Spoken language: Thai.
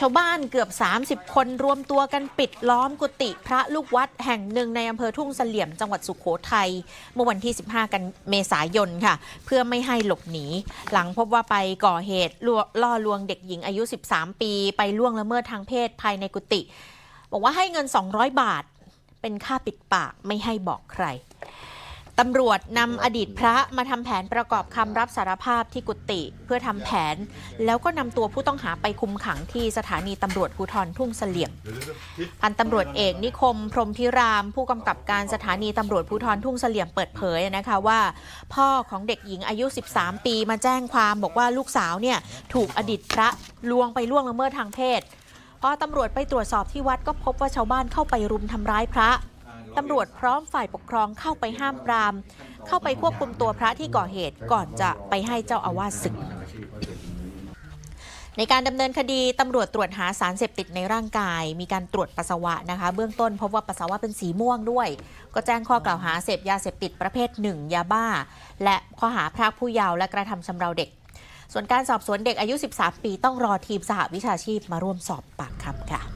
ชาวบ้านเกือบ 30 คนรวมตัวกันปิดล้อมกุฏิพระลูกวัดแห่งหนึ่งในอำเภอทุ่งเสลี่ยมจังหวัดสุขโขทัยเมื่อวันที่ 15 กันเมษายนค่ะ เพื่อไม่ให้หลบหนี หลังพบว่าไปก่อเหตุล่วล่อลวงเด็กหญิงอายุ 13 ปี ไปล่วงละเมิดทางเพศภายในกุฏิบอกว่าให้เงิน 200 บาท เป็นค่าปิดปากไม่ให้บอกใคร ตำรวจนำอดีตพระมาทำแผนประกอบคำรับสารภาพที่กุฏิเพื่อทำแผน แล้วก็นำตัวผู้ต้องหาไปคุมขังที่สถานีตำรวจภูธรทุ่งเสลี่ยม พันตำรวจเอกนิคม พรมพิราม ผู้กำกับการสถานีตำรวจภูธรทุ่งเสลี่ยมเปิดเผยนะคะว่า พ่อของเด็กหญิงอายุ 13 ปีมาแจ้งความบอกว่าลูกสาวเนี่ยถูกอดีตพระลวงไปล่วงละเมิดทางเพศพอตำรวจไปตรวจสอบที่วัดก็พบว่าชาวบ้านเข้าไปรุมทำร้ายพระ ตำรวจพร้อมฝ่ายปกครองเข้าไปห้ามปราม เข้าไปควบคุมตัวพระที่ก่อเหตุก่อนจะไปให้เจ้าอาวาสศึกในการดำเนินคดีตำรวจตรวจหาสารเสพติดในร่างกาย มีการตรวจปัสสาวะนะคะ เบื้องต้นพบว่าปัสสาวะเป็นสีม่วงด้วย ก็แจ้งข้อกล่าวหาเสพยาเสพติดประเภทหนึ่งยาบ้า และข้อหาพรากผู้เยาว์และกระทำชำเราเด็ก ส่วนการสอบสวนเด็กอายุ 13 ปีต้องรอทีมสหวิชาชีพมาร่วมสอบปากคำค่ะ